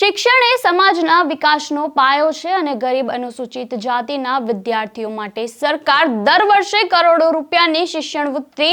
શિક્ષણ એ સમાજના વિકાસનો પાયો છે અને ગરીબ અનુસૂચિત જાતિના વિદ્યાર્થીઓ માટે સરકાર દર વર્ષે કરોડો રૂપિયાની શિક્ષણવૃત્તિ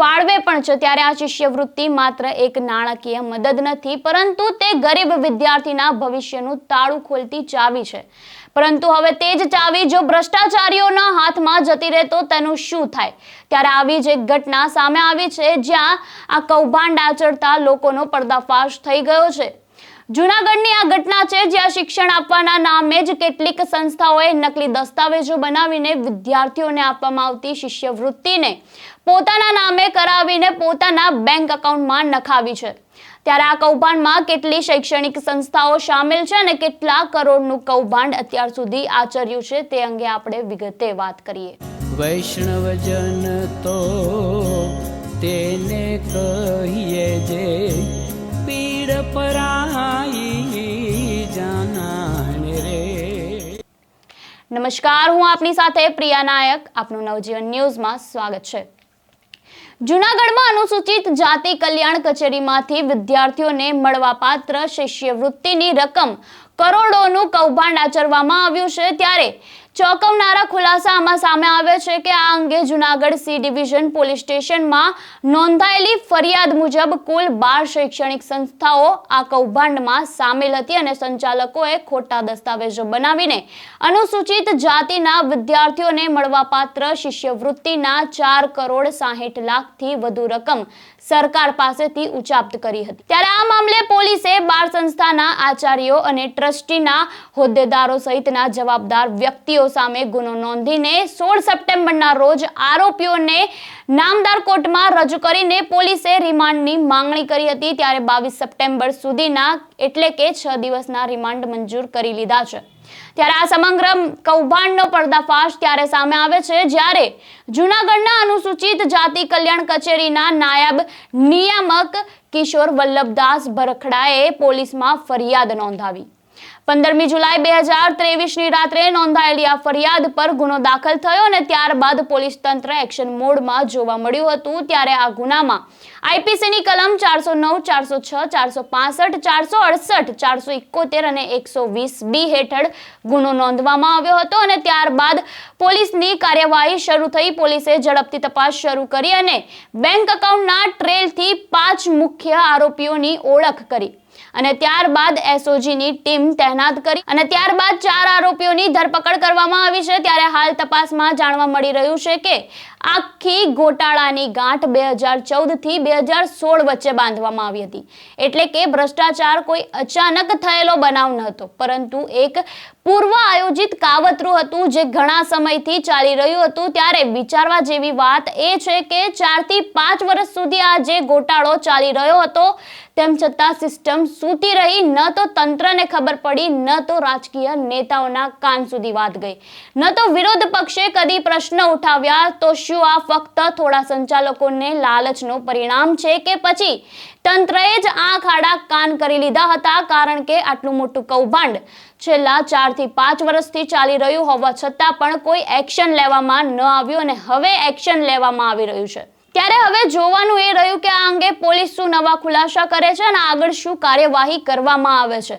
ફાળવે પણ છે. ત્યારે આ શિષ્યવૃત્તિ માત્ર એક નાણાકીય મદદ નથી, પરંતુ તે ગરીબ વિદ્યાર્થીના ભવિષ્યનું તાળું ખોલતી ચાવી છે. પરંતુ હવે તે જ ચાવી જો ભ્રષ્ટાચારીઓના હાથમાં જતી રહે તો તેનું શું થાય? ત્યારે આવી જ એક ઘટના સામે આવી છે જ્યાં આ કૌભાંડ આચરતા લોકોનો પર્દાફાશ થઈ ગયો છે. જૂનાગઢની આ ઘટના છે, જ્યાં શિક્ષણ આપવાના નામે જ કેટલીક સંસ્થાઓએ નકલી દસ્તાવેજો બનાવીને વિદ્યાર્થીઓને આપવામાં આવતી શિષ્યવૃત્તિને પોતાના નામે કરાવીને પોતાના બેંક એકાઉન્ટમાં નખાવી છે. ત્યારે આ કૌભાંડમાં કેટલી શૈક્ષણિક સંસ્થાઓ સામેલ છે અને કેટલા કરોડનું કૌભાંડ અત્યાર સુધી આચર્યું છે તે અંગે આપણે વિગતે વાત કરીએ. વૈષ્ણવજન તો તેને કહીએ જે પીડ પરાઈ નમસ્કાર, હું આપની સાથે પ્રિયા નાયક. આપનું નવજીવન ન્યૂઝમાં સ્વાગત છે. જૂનાગઢમાં અનુસૂચિત જાતિ કલ્યાણ કચેરીમાંથી વિદ્યાર્થીઓને મળવાપાત્ર શિષ્યવૃત્તિની રકમ કરોડોનું કૌભાંડ આચરવામાં આવ્યું છે ત્યારે ચોંકાવનારા ખુલાસા આમાં સામે આવ્યો છે કે આ અંગે જૂનાગઢ સી ડિવિઝન પોલીસ સ્ટેશનમાં નોંધાયેલી ફરિયાદ મુજબ કુલ બાર શૈક્ષણિક સંસ્થાઓ આ કૌભાંડમાં સામેલ હતી અને સંચાલકોએ ખોટા દસ્તાવેજો બનાવીને અનુસૂચિત જાતિના વિદ્યાર્થીઓને મળવાપાત્ર શિષ્યવૃત્તિના ચાર કરોડ સાહીઠ લાખથી વધુ રકમ સરકાર પાસેથી ઉચાપ્ત કરી હતી. ત્યારે આ મામલે પોલીસે બાર સંસ્થાના આચાર્યો અને ટ્રસ્ટીના હોદ્દેદારો સહિતના જવાબદાર વ્યક્તિઓ સામે ગુનો નોંધીને સોળ સપ્ટેમ્બરના રોજ આરોપીઓને નામદાર કોર્ટમાં રજૂ કરીને પોલીસે રિમાન્ડની માંગણી કરી હતી. ત્યારે બાવીસ સપ્ટેમ્બર સુધીના એટલે કે છ દિવસના રિમાન્ડ મંજૂર કરી લીધા છે. ત્યારે આ સમગ્ર કૌભાંડનો પર્દાફાશ ત્યારે સામે આવે છે, જ્યારે જૂનાગઢના અનુસૂચિત જાતિ કલ્યાણ કચેરીના નાયબ નિયામક કિશોર વલ્લભદાસ ભરખડાએ પોલીસમાં ફરિયાદ નોંધાવી. પંદરમી જુલાઈ બે હજાર ત્રેવીસની રાત્રે નોંધાયેલી આ ફરિયાદ પર ગુનો દાખલ થયો અને ત્યારબાદ પોલીસ તંત્ર એક્શન મોડમાં જોવા મળ્યું હતું ત્યારે આ ગુનામાં આઈપીસીની કલમ ચારસો નવ, ચારસો છ, ચારસો પાસઠ, ચારસો અડસઠ, ચારસો ઇકોતેર અને એકસો વીસ બી હેઠળ ગુનો નોંધવામાં આવ્યો હતો અને ત્યારબાદ પોલીસની કાર્યવાહી શરૂ થઈ. પોલીસે ઝડપથી તપાસ શરૂ કરી અને બેંક એકાઉન્ટના ટ્રેલથી પાંચ મુખ્ય આરોપીઓની ઓળખ કરી. અને ત્યારબાદ એસઓજીની ટીમ તૈનાત કરી અને ત્યારબાદ ચાર આરોપીઓની ધરપકડ કરવામાં આવી છે. ત્યારે હાલ તપાસમાં જાણવા મળી રહ્યું છે કે આખી ગોટાળાની ગાંઠ બે હજાર ચૌદથી બે હજાર સોળ વચ્ચે બાંધવામાં આવી હતી. એટલે કે ભ્રષ્ટાચાર કોઈ અચાનક થયેલો બનાવ ન હતો. પરંતુ એક પૂર્વ આયોજિત કાવતરું હતું જે ઘણા સમયથી ચાલી રહ્યું હતું. ત્યારે વિચારવા જેવી વાત એ છે કે ચારથી પાંચ વર્ષ સુધી આ જે ગોટાળો ચાલી રહ્યો હતો, તેમ છતાં સિસ્ટમ સૂતી રહી. ન તો તંત્રને ખબર પડી, ન તો રાજકીય નેતાઓના કાન સુધી વાત ગઈ. ન તો વિરોધ પક્ષે કદી પ્રશ્ન ઉઠાવ્યા તો શું આ ફક્ત થોડા સંચાલકોને લાલચનો પરિણામ છે કે પછી તંત્રએ જ આંખ આડા કાન કરી લીધા હતા, કારણ કે આટલું મોટું કૌભાંડ છેલ્લા ચારથી પાંચ વર્ષથી ચાલી રહ્યું હોવા છતાં પણ કોઈ એક્શન લેવામાં ન આવ્યું અને હવે એક્શન લેવામાં આવી રહ્યું છે. ત્યારે હવે જોવાનું એ રહ્યું કે આ અંગે પોલીસ શું નવા ખુલાસા કરે છે અને આગળ શું કાર્યવાહી કરવામાં આવે છે.